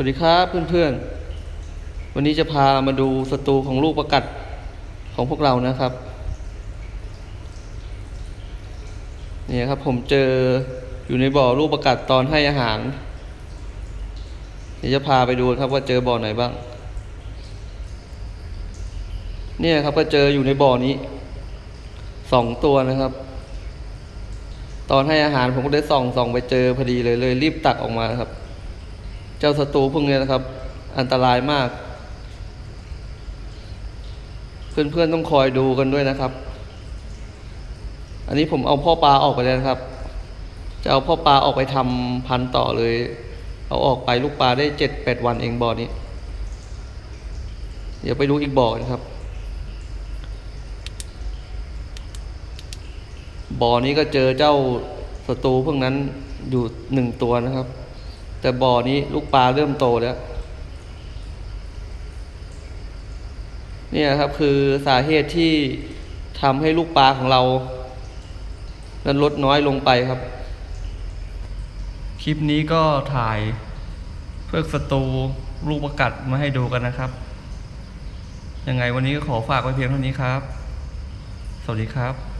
วัสดีครับเพื่อนๆ วันนี้จะพามาดูศัตรูของลูกประกัดของพวกเรานะครับ นี่ครับผมเจออยู่ในบ่อลูกประกัดตอนให้อาหารเดี๋ยวจะพาไปดูครับว่าเจอบ่อไหนบ้าง เนี่ยครับก็เจออยู่ในบ่อนี้สองตัวนะครับ ตอนให้อาหารผมก็ได้ส่องส่องไปเจอพอดีเลยเลยรีบตักออกมาครับ เจ้าศัตรูพวกนี้นะครับ อันตรายมาก เพื่อนๆต้องคอยดูกันด้วยนะครับ อันนี้ผมเอาพ่อปลาออกไปแล้วนะครับ จะเอาพ่อปลาออกไปทำพันต่อเลย เอาออกไปลูกปลาได้เจ็ดแปดวันเองบ่อนี้ เดี๋ยวไปดูอีกบ่อนะครับบ่อนี้ก็เจอเจ้าศัตรูพวกนั้นอยู่หนึ่งตัวนะครับ แต่บ่อนี้ลูกปลาเริ่มโตแล้ว เนี่ยครับคือสาเหตุที่ทำให้ลูกปลาของเรานั้นลดน้อยลงไปครับ คลิปนี้ก็ถ่ายเพื่อศัตรูลูกประกัดมาให้ดูกันนะครับ ยังไงวันนี้ก็ขอฝากไว้เพียงเท่านี้ครับ สวัสดีครับ